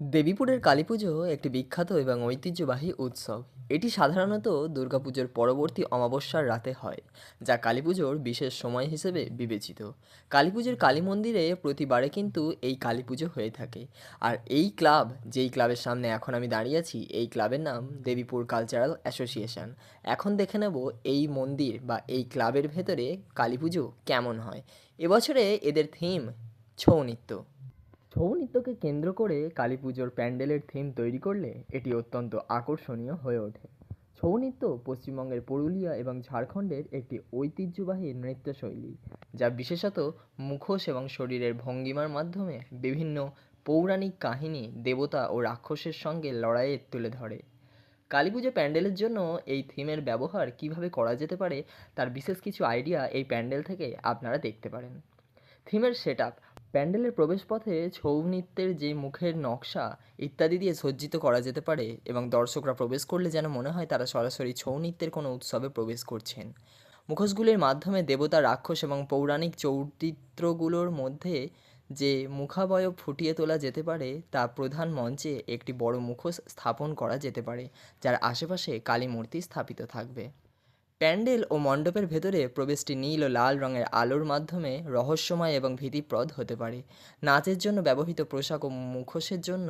দেবীপুরের কালীপুজো একটি বিখ্যাত এবং ঐতিহ্যবাহী উৎসব। এটি সাধারণত দুর্গাপুজোর পরবর্তী অমাবস্যার রাতে হয়, যা কালীপুজোর বিশেষ সময় হিসেবে বিবেচিত। কালীপুজোর কালী মন্দিরে প্রতিবারে কিন্তু এই কালীপুজো হয়ে থাকে। আর এই ক্লাব, যেই ক্লাবের সামনে এখন আমি দাঁড়িয়ে আছি, এই ক্লাবের নাম দেবীপুর কালচারাল অ্যাসোসিয়েশন। এখন দেখে নেব এই মন্দির বা এই ক্লাবের ভেতরে কালীপুজো কেমন হয়। এবছরে এদের থিম ছৌ নৃত্য। ছৌ নৃত্যকে কেন্দ্র করে কালী পুজোর প্যান্ডেলের থিম তৈরি করলে এটি অত্যন্ত আকর্ষণীয় হয়ে ওঠে। ছৌ নৃত্য পশ্চিমবঙ্গের পুরুলিয়া এবং ঝাড়খণ্ডের একটি ঐতিহ্যবাহী নৃত্যশৈলী, যা বিশেষত মুখোশ এবং শরীরের ভঙ্গিমার মাধ্যমে বিভিন্ন পৌরাণিক কাহিনী, দেবতা ও রাক্ষসের সঙ্গে লড়াইয়ে তুলে ধরে। কালী পুজো প্যান্ডেলের জন্য এই থিমের ব্যবহার কীভাবে করা যেতে পারে, তার বিশেষ কিছু আইডিয়া এই প্যান্ডেল থেকে আপনারা দেখতে পারেন। থিমের সেট আপ প্যান্ডেলের প্রবেশপথে ছৌ নৃত্যের যে মুখের নকশা ইত্যাদি দিয়ে সজ্জিত করা যেতে পারে এবং দর্শকরা প্রবেশ করলে যেন মনে হয় তারা সরাসরি ছৌ নৃত্যের কোনো উৎসবে প্রবেশ করছেন। মুখোশগুলির মাধ্যমে দেবতা, রাক্ষস এবং পৌরাণিক চরিত্রগুলোর মধ্যে যে মুখাবয়ব ফুটিয়ে তোলা যেতে পারে তা প্রধান মঞ্চে একটি বড় মুখোশ স্থাপন করা যেতে পারে, যার আশেপাশে কালী মূর্তি স্থাপিত থাকবে। প্যান্ডেল ও মণ্ডপের ভেতরে প্রবেশটি নীল ও লাল রঙের আলোর মাধ্যমে রহস্যময় এবং ভীতিপ্রদ হতে পারে। নাচের জন্য ব্যবহৃত পোশাক ও মুখোশের জন্য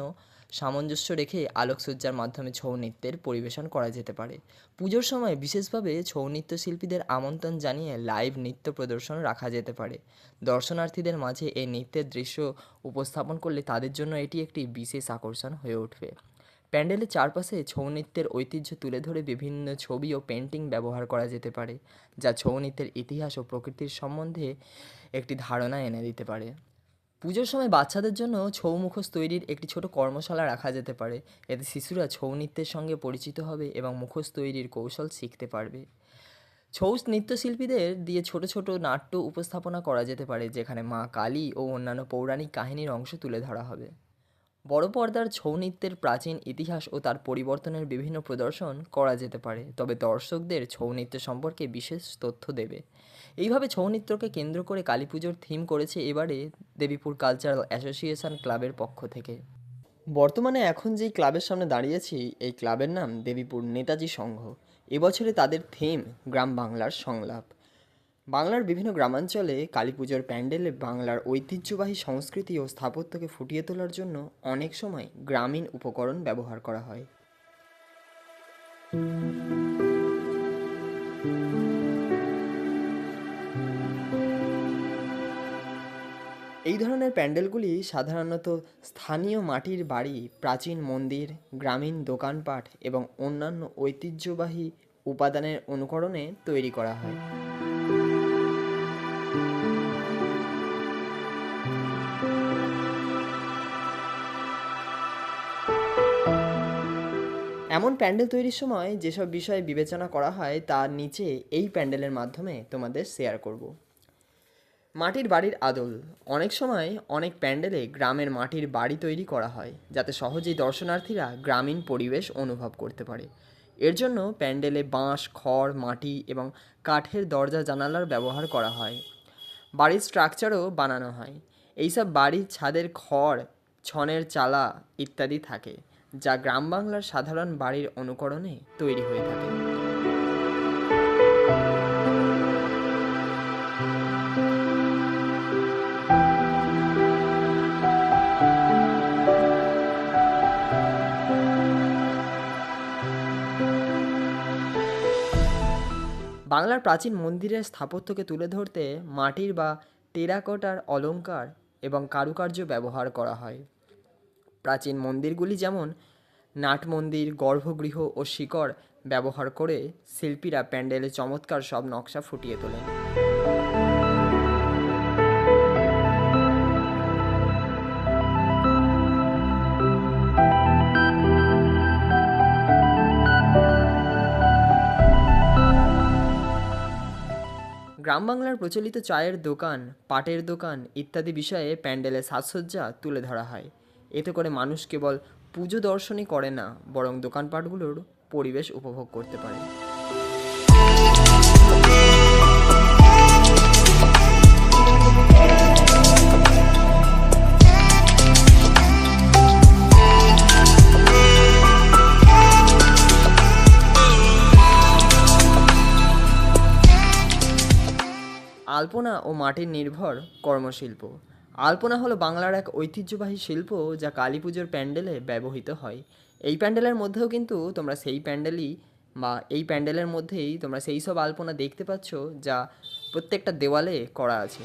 সামঞ্জস্য রেখে আলোকসজ্জার মাধ্যমে ছৌ নৃত্যের পরিবেশন করা যেতে পারে। পুজোর সময় বিশেষভাবে ছৌ নৃত্যশিল্পীদের আমন্ত্রণ জানিয়ে লাইভ নৃত্য প্রদর্শন রাখা যেতে পারে। দর্শনার্থীদের মাঝে এই নৃত্যের দৃশ্য উপস্থাপন করলে তাদের জন্য এটি একটি বিশেষ আকর্ষণ হয়ে উঠবে। প্যান্ডেলের চারপাশে ছৌ নৃত্যের ঐতিহ্য তুলে ধরে বিভিন্ন ছবি ও পেন্টিং ব্যবহার করা যেতে পারে, যা ছৌ নৃত্যের ইতিহাস ও প্রকৃতির সম্বন্ধে একটি ধারণা এনে দিতে পারে। পুজোর সময় বাচ্চাদের জন্য ছৌ মুখোশ তৈরির একটি ছোট কর্মশালা রাখা যেতে পারে। এতে শিশুরা ছৌ নৃত্যের সঙ্গে পরিচিত হবে এবং মুখোশ তৈরির কৌশল শিখতে পারবে। ছৌ নৃত্যশিল্পীদের দিয়ে ছোট ছোট নাট্য উপস্থাপনা করা যেতে পারে, যেখানে মা কালী ও অন্যান্য পৌরাণিক কাহিনীর অংশ তুলে ধরা হবে। বড় পর্দার ছৌ নৃত্যের প্রাচীন ইতিহাস ও তার পরিবর্তনের বিভিন্ন প্রদর্শন করা যেতে পারে, তবে দর্শকদের ছৌ নৃত্য সম্পর্কে বিশেষ তথ্য দেবে। এইভাবে ছৌ নৃত্যকে কেন্দ্র করে কালী পুজোর থিম করেছে এবারে দেবীপুর কালচারাল অ্যাসোসিয়েশন ক্লাবের পক্ষ থেকে। বর্তমানে এখন যেই ক্লাবের সামনে দাঁড়িয়েছি, এই ক্লাবের নাম দেবীপুর নেতাজি সংঘ। এবছরে তাদের থিম গ্রাম বাংলার সংলাপ। বাংলার বিভিন্ন গ্রামাঞ্চলে কালী পুজোর প্যান্ডেলে বাংলার ঐতিহ্যবাহী সংস্কৃতি ও স্থাপত্যকে ফুটিয়ে তোলার জন্য অনেক সময় গ্রামীণ উপকরণ ব্যবহার করা হয়। এই ধরনের প্যান্ডেলগুলি সাধারণত স্থানীয় মাটির বাড়ি, প্রাচীন মন্দির, গ্রামীণ দোকানপাট এবং অন্যান্য ঐতিহ্যবাহী উপাদানের অনুকরণে তৈরি করা হয়। এমন প্যান্ডেল তৈরির সময় যেসব বিষয় বিবেচনা করা হয় তার নিচে এই প্যান্ডেলের মাধ্যমে তোমাদের শেয়ার করব। মাটির বাড়ির আদল। অনেক সময় অনেক প্যান্ডেলে গ্রামের মাটির বাড়ি তৈরি করা হয়, যাতে সহজেই দর্শনার্থীরা গ্রামীণ পরিবেশ অনুভব করতে পারে। এর জন্য প্যান্ডেলে বাঁশ, খড়, মাটি এবং কাঠের দরজা জানালার ব্যবহার করা হয়। বাড়ির স্ট্রাকচারও বানানো হয়। এইসব বাড়ির ছাদের খড়, ছনের চালা ইত্যাদি থাকে। যা গ্রাম বাংলার সাধারণ বাড়ির অনুকরণে তৈরি হয়ে থাকে। বাংলার প্রাচীন মন্দিরের স্থাপত্যকে তুলে ধরতে মাটির বা টেরাকোটার অলঙ্কার এবং কারুকার্য ব্যবহার করা হয়। প্রাচীন মন্দিরগুলি যেমন নাট মন্দির গর্ভগৃহ ও শিকড় ব্যবহার করে শিল্পীরা প্যান্ডেলে চমৎকার সব নকশা ফুটিয়ে তোলেন। গ্রাম বাংলার প্রচলিত চায়ের দোকান, পাটের দোকান ইত্যাদি বিষয়ে প্যান্ডেলে সাজসজ্জা তুলে ধরা হয়। এতে করে মানুষ কেবল পুজো দর্শনই করে না, বরং দোকানপাটগুলোর পরিবেশ উপভোগ করতে পারে। আলপনা ও মাটির নির্ভর কর্মশিল্প। আলপনা হলো বাংলার এক ঐতিহ্যবাহী শিল্প যা কালী পুজোর প্যান্ডেলে ব্যবহৃত হয়। এই প্যান্ডেলের মধ্যেও কিন্তু তোমরা সেই প্যান্ডেলই বা এই প্যান্ডেলের মধ্যেই তোমরা সেই সব আলপনা দেখতে পাচ্ছ যা প্রত্যেকটা দেওয়ালে করা আছে।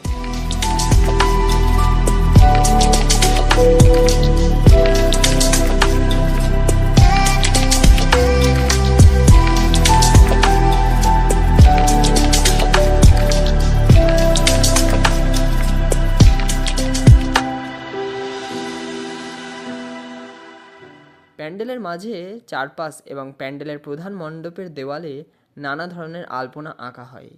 প্যান্ডেলের মাঝে চারপাশ এবং প্যান্ডেলের প্রধান মণ্ডপের দেওয়ালে নানা ধরনের আলপনা আঁকা হয়।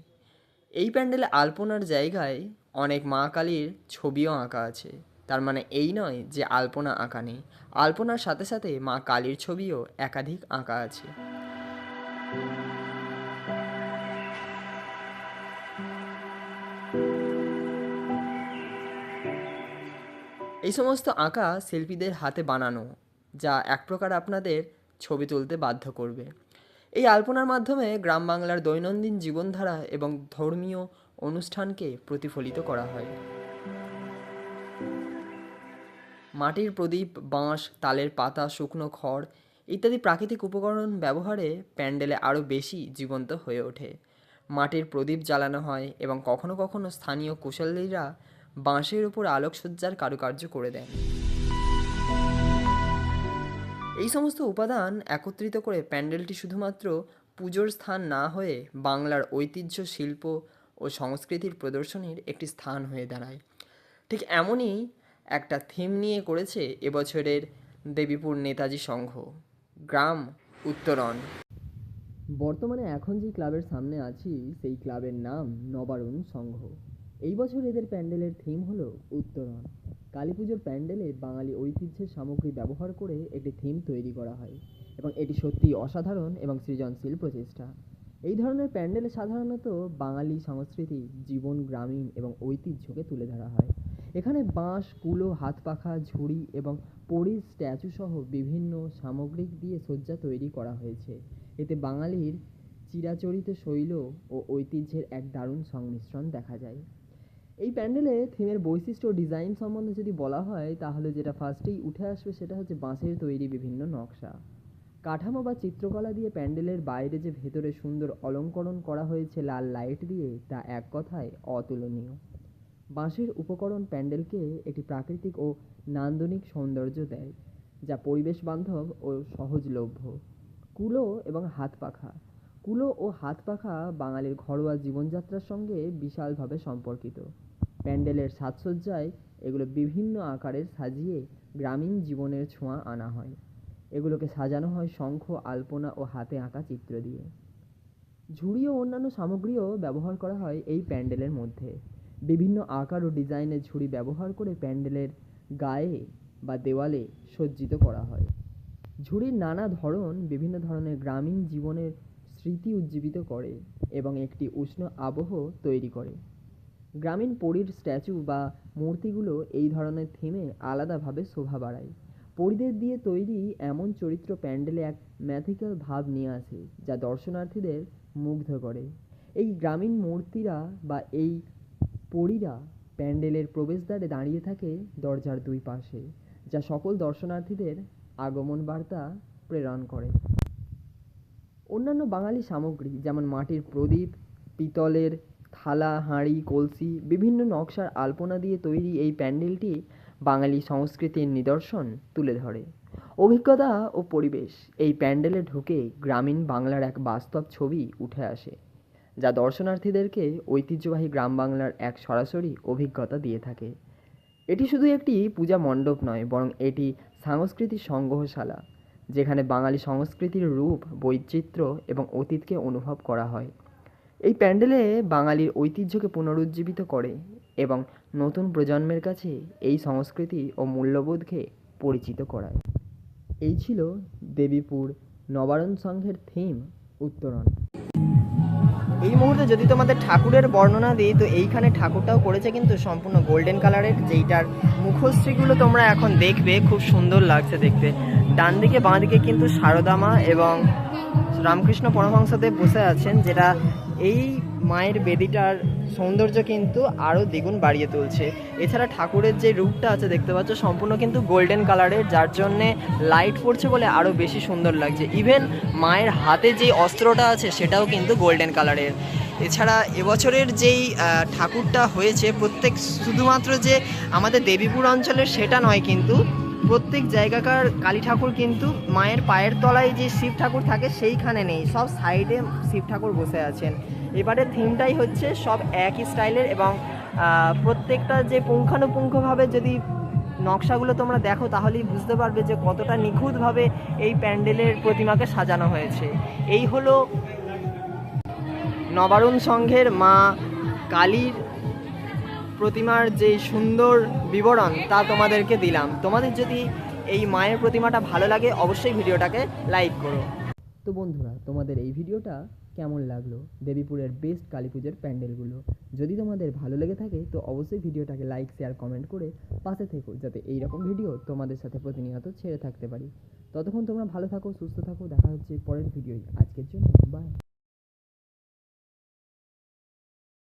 এই প্যান্ডেলে আলপনার জায়গায় অনেক মা কালীর ছবিও আঁকা আছে। তার মানে এই নয় যে আলপনা আঁকা নেই। আলপনার সাথে সাথে মা কালীর ছবিও একাধিক আঁকা আছে। এই সমস্ত আঁকা শিল্পীদের হাতে বানানো যা এক প্রকার আপনাদের ছবি তুলতে বাধ্য করবে। এই আলপনার মাধ্যমে গ্রাম বাংলার দৈনন্দিন জীবনধারা এবং ধর্মীয় অনুষ্ঠানকে প্রতিফলিত করা হয়। মাটির প্রদীপ, বাঁশ, তালের পাতা, শুকনো খড় ইত্যাদি প্রাকৃতিক উপকরণ ব্যবহারে প্যান্ডেলে আরও বেশি জীবন্ত হয়ে ওঠে। মাটির প্রদীপ জ্বালানো হয় এবং কখনো কখনো স্থানীয় কুশলীরা বাঁশের উপর আলোকসজ্জার কারুকার্য করে দেন। এই সমস্ত উপাদান একত্রিত করে প্যান্ডেলটি শুধুমাত্র পুজোর স্থান না হয়ে বাংলার ঐতিহ্য, শিল্প ও সংস্কৃতির প্রদর্শনীর একটি স্থান হয়ে দাঁড়ায়। ঠিক এমনই একটা থিম নিয়ে করেছে এবছরের দেবীপুর নেতাজি সংঘ। গ্রাম উত্তরণ। বর্তমানে এখন যে ক্লাবের সামনে আছি, সেই ক্লাবের নাম নবারুণ সংঘ। এই বছর এদের প্যান্ডেলের থিম হলো উত্তরণ। কালী পুজোর প্যান্ডেলে বাঙালি ঐতিহ্যের সামগ্রী ব্যবহার করে একটি থিম তৈরি করা হয় এবং এটি সত্যিই অসাধারণ এবং সৃজনশীল প্রচেষ্টা। এই ধরনের প্যান্ডেলে সাধারণত বাঙালি সংস্কৃতি, জীবন, গ্রামীণ এবং ঐতিহ্যকে তুলে ধরা হয়। এখানে বাঁশ, কুলো হাত পাখা ঝুড়ি এবং পরীর স্ট্যাচু সহ বিভিন্ন সামগ্রিক দিয়ে সজ্জা তৈরি করা হয়েছে। এতে বাঙালির চিরাচরিত শৈল ও ঐতিহ্যের এক দারুণ সংমিশ্রণ দেখা যায়। এই প্যান্ডেলে থিমের বৈশিষ্ট্য ও ডিজাইন সম্বন্ধে যদি বলা হয়, তাহলে যেটা ফার্স্টেই উঠে আসবে সেটা হচ্ছে বাঁশের তৈরি বিভিন্ন নকশা। কাঠামো বা চিত্রকলা দিয়ে প্যান্ডেলের বাইরে যে ভেতরে সুন্দর অলঙ্করণ করা হয়েছে লাল লাইট দিয়ে, তা এক কথায় অতুলনীয়। বাঁশের উপকরণ প্যান্ডেলকে একটি প্রাকৃতিক ও নান্দনিক সৌন্দর্য দেয়, যা পরিবেশ বান্ধব ও সহজলভ্য। কুলো এবং হাত পাখা। কুলো ও হাত পাখা বাঙালির ঘরোয়া জীবনযাত্রার সঙ্গে বিশালভাবে সম্পর্কিত। প্যান্ডেলের সাজসজ্জায় এগুলো বিভিন্ন আকারের সাজিয়ে গ্রামীণ জীবনের ছোঁয়া আনা হয়। এগুলোকে সাজানো হয় শঙ্খ, আলপনা ও হাতে আঁকা চিত্র দিয়ে। ঝুড়ি ও অন্যান্য সামগ্রীও ব্যবহার করা হয় এই প্যান্ডেলের মধ্যে। বিভিন্ন আকার ও ডিজাইনের ঝুড়ি ব্যবহার করে প্যান্ডেলের গায়ে বা দেওয়ালে সজ্জিত করা হয়। ঝুড়ির নানা ধরন বিভিন্ন ধরনের গ্রামীণ জীবনের স্মৃতি উজ্জীবিত করে এবং একটি উষ্ণ আবহ তৈরি করে। গ্রামীণ পরীর স্ট্যাচু বা মূর্তিগুলো এই ধরনের থিমে আলাদাভাবে শোভা বাড়ায়। পরীদের দিয়ে তৈরি এমন চরিত্র প্যান্ডেলে এক ম্যাথিক্যাল ভাব নিয়ে আসে, যা দর্শনার্থীদের মুগ্ধ করে। এই গ্রামীণ মূর্তিরা বা এই পরীরা প্যান্ডেলের প্রবেশদ্বারে দাঁড়িয়ে থাকে দরজার দুই পাশে, যা সকল দর্শনার্থীদের আগমন বার্তা প্রেরণ করে। অন্যান্য বাঙালি সামগ্রী যেমন মাটির প্রদীপ, পিতলের থালা, হাঁড়ি, কলসি, বিভিন্ন নকশার আলপনা দিয়ে তৈরি এই প্যান্ডেলটি বাঙালি সংস্কৃতির নিদর্শন তুলে ধরে। অভিজ্ঞতা ও পরিবেশ, এই প্যান্ডেলে ঢুকে গ্রামীণ বাংলার এক বাস্তব ছবি উঠে আসে, যা দর্শনার্থীদেরকে ঐতিহ্যবাহী গ্রাম বাংলার এক সরাসরি অভিজ্ঞতা দিয়ে থাকে। এটি শুধু একটি পূজা মণ্ডপ নয়, বরং এটি সাংস্কৃতিক সংগ্রহশালা, যেখানে বাঙালি সংস্কৃতির রূপ, বৈচিত্র্য এবং অতীতকে অনুভব করা হয়। এই প্যান্ডেলে বাঙালির ঐতিহ্যকে পুনরুজ্জীবিত করে এবং নতুন প্রজন্মের কাছে এই সংস্কৃতি ও মূল্যবোধকে পরিচিত করায়। এই ছিল দেবীপুর নবারণ সংঘের থিম উত্তরণ এই মুহূর্তে যদি তোমাদের ঠাকুরের বর্ণনা দিই, তো এইখানে ঠাকুরটাও করেছে কিন্তু সম্পূর্ণ গোল্ডেন কালারের যেইটার মুখশ্রীগুলো তোমরা এখন দেখবে, খুব সুন্দর লাগছে দেখতে। ডান দিকে, বাঁ দিকে কিন্তু শারদামা এবং রামকৃষ্ণ পরমহংসদেব বসে আছেন, যেটা এই মায়ের বেদিটার সৌন্দর্য কিন্তু আরও দ্বিগুণ বাড়িয়ে তুলছে। এছাড়া ঠাকুরের যে রূপটা আছে দেখতে পাচ্ছ, সম্পূর্ণ কিন্তু গোল্ডেন কালারের যার জন্যে লাইট পড়ছে বলে আরও বেশি সুন্দর লাগছে। ইভেন মায়ের হাতে যে অস্ত্রটা আছে, সেটাও কিন্তু গোল্ডেন কালারের এছাড়া এবছরের যেই ঠাকুরটা হয়েছে, প্রত্যেক শুধুমাত্র যে আমাদের দেবীপুর অঞ্চলের, সেটা নয় কিন্তু প্রত্যেক জায়গাকার কালী ঠাকুর কিন্তু মায়ের পায়ের তলায় যে শিব ঠাকুর থাকে সেইখানে নেই। সব সাইডে শিব ঠাকুর বসে আছেন। এবারে থিমটাই হচ্ছে সব একই স্টাইলের এবং প্রত্যেকটা যে পুঙ্খানুপুঙ্খভাবে যদি নকশাগুলো তোমরা দেখো তাহলেই বুঝতে পারবে যে কতটা নিখুঁতভাবে এই প্যান্ডেলের প্রতিমাকে সাজানো হয়েছে। এই হলো নবারুণ সংঘের মা কালীর প্রতিমার যে সুন্দর বিবরণ তা তোমাদেরকে দিলাম। তোমাদের যদি এই মায়ের প্রতিমাটা ভালো লাগে, অবশ্যই ভিডিওটাকে লাইক করো। তো বন্ধুরা, তোমাদের এই ভিডিওটা কেমন লাগল? দেবীপুরের বেস্ট কালী পুজোর প্যান্ডেলগুলো। যদি তোমাদের ভালো লেগে থাকে, তো অবশ্যই ভিডিওটাকে লাইক শেয়ার কমেন্ট করে পাশে থেকো, যাতে এই রকম ভিডিও তোমাদের সাথে প্রতিনিয়ত ছেড়ে থাকতে পারি। ততক্ষণ তোমরা ভালো থাকো, সুস্থ থাকো, দেখা হচ্ছে পরের ভিডিওয়। আজকের জন্য বাই